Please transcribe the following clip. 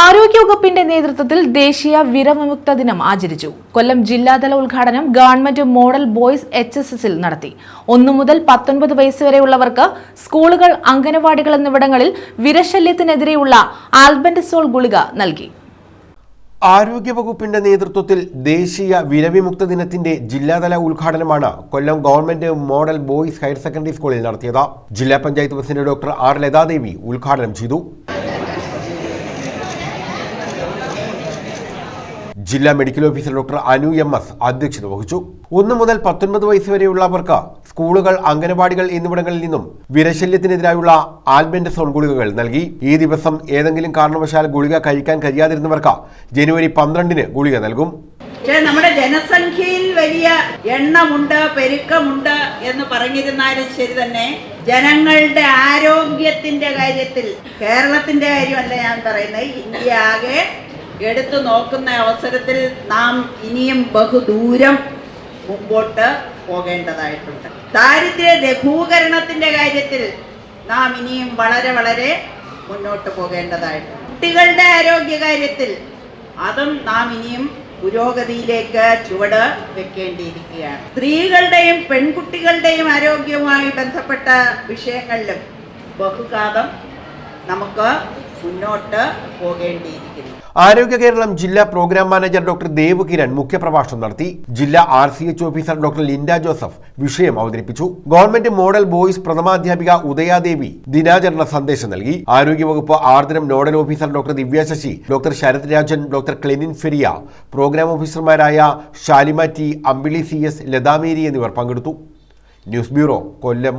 ആരോഗ്യവകുപ്പിന്റെ നേതൃത്വത്തിൽ ദേശീയ വിരവിമുക്ത ദിനം ആചരിച്ചു. കൊല്ലം ജില്ലാതല ഉദ്ഘാടനം government model boys H S എസിൽ നടത്തി. ഒന്നു മുതൽ പത്തൊൻപത് വയസ്സുവരെയുള്ളവർക്ക് സ്കൂളുകൾ അംഗനവാടികൾ എന്നിവിടങ്ങളിൽ വിരശല്യത്തിനെതിരെയുള്ള ആൽബൻഡസോൾ ഗുളിക നൽകി. ആരോഗ്യവകുപ്പിന്റെ നേതൃത്വത്തിൽ ദേശീയ വിരവിമുക്ത ദിനത്തിന്റെ ജില്ലാതല ഉദ്ഘാടനമാണ് Kollam government model boys higher secondary സ്കൂളിൽ നടത്തിയത്. ജില്ലാ panchayat president doctor R Lathadevi ഉദ്ഘാടനം ചെയ്തു. ജില്ലാ medical officer doctor Anu M S അധ്യക്ഷത വഹിച്ചു. ഒന്ന് മുതൽ പത്തൊൻപത് വയസ്സ് വരെയുള്ളവർക്ക് സ്കൂളുകൾ അംഗനവാടികൾ എന്നിവിടങ്ങളിൽ നിന്നും വിരശല്യത്തിനെതിരായുള്ള ആൽബൻഡസോൺ ഗുളികകൾ നൽകി. ഈ ദിവസം ഏതെങ്കിലും കാരണവശാൽ ഗുളിക കഴിക്കാൻ കഴിയാതിരുന്നവർക്ക് ജനുവരി പന്ത്രണ്ടിന് ഗുളിക നൽകും. നമ്മുടെ ജനസംഖ്യയിൽ വലിയ എണ്ണമുണ്ട് പെരുക്കമുണ്ട് എന്ന് പറഞ്ഞിരുന്നാലും ശരി തന്നെ. ജനങ്ങളുടെ ആരോഗ്യത്തിന്റെ കാര്യത്തിൽ കേരളത്തിന്റെ കാര്യമല്ല ഞാൻ പറയുന്നത്. ഇന്ത്യ ആകെ എടുത്തു നോക്കുന്ന അവസരത്തിൽ നാം ഇനിയും ബഹുദൂരം മുമ്പോട്ട് പോകേണ്ടതായിട്ടുണ്ട്. ദാരിദ്ര്യ ലഘൂകരണത്തിന്റെ കാര്യത്തിൽ നാം ഇനിയും വളരെ വളരെ മുന്നോട്ട് പോകേണ്ടതായിട്ടുണ്ട്. കുട്ടികളുടെ ആരോഗ്യ കാര്യത്തിൽ അതും നാം ഇനിയും പുരോഗതിയിലേക്ക് ചുവട് വെക്കേണ്ടിയിരിക്കുകയാണ്. സ്ത്രീകളുടെയും പെൺകുട്ടികളുടെയും ആരോഗ്യവുമായി ബന്ധപ്പെട്ട വിഷയങ്ങളിലും ബഹുഘാതം നമുക്ക് മുന്നോട്ട് പോകേണ്ടിയിരിക്കുന്നു. ആരോഗ്യ കേരളം ജില്ലാ programme manager doctor Dev Kiran മുഖ്യപ്രഭാഷണം നടത്തി. ജില്ലാ R C H officer doctor Linda Joseph വിഷയം അവതരിപ്പിച്ചു. ഗവൺമെന്റ് മോഡൽ ബോയ്സ് പ്രഥമാധ്യാപിക ഉദയാദേവി ദിനാചരണ സന്ദേശം നൽകി. ആരോഗ്യവകുപ്പ് Ardram nodal officer doctor Divya Sasi doctor Sarath Rajan doctor Clenin Feria program ഓഫീസർമാരായ Shalima T Ambili C S Lathamary എന്നിവർ പങ്കെടുത്തു. News bureau Kollam.